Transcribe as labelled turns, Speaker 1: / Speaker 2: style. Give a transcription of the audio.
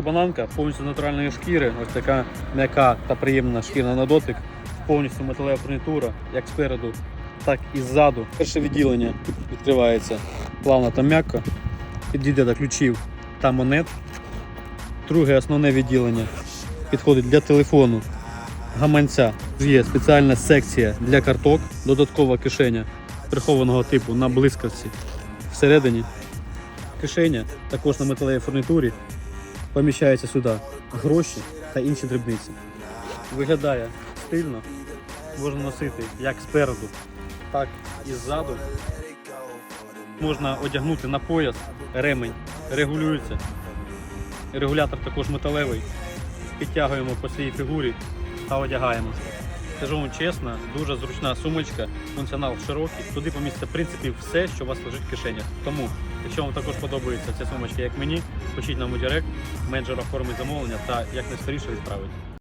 Speaker 1: Бананка повністю натуральної шкіри, ось така м'яка та приємна шкірна на дотик, повністю металева фурнітура, як спереду, так і ззаду. Перше відділення відкривається плавно та м'яко, підійде до ключів та монет. Друге основне відділення підходить для телефону, гаманця. Є спеціальна секція для карток, додаткова кишеня прихованого типу на блискавці всередині. Кишеня також на металевій фурнітурі поміщається сюди гроші та інші дрібниці. Виглядає стильно, можна носити як спереду, так і ззаду. Можна одягнути на пояс, ремень, регулюється. Регулятор також металевий. Підтягуємо по своїй фігурі та одягаємо. Скажу вам чесно, дуже зручна сумочка, функціонал широкий. Туди поміститься в принципі все, що у вас лежить в кишенях. Тому, якщо вам також подобається ця сумочка, як мені, пишіть нам у директ, менеджер оформить замовлення та як найскоріше відправить.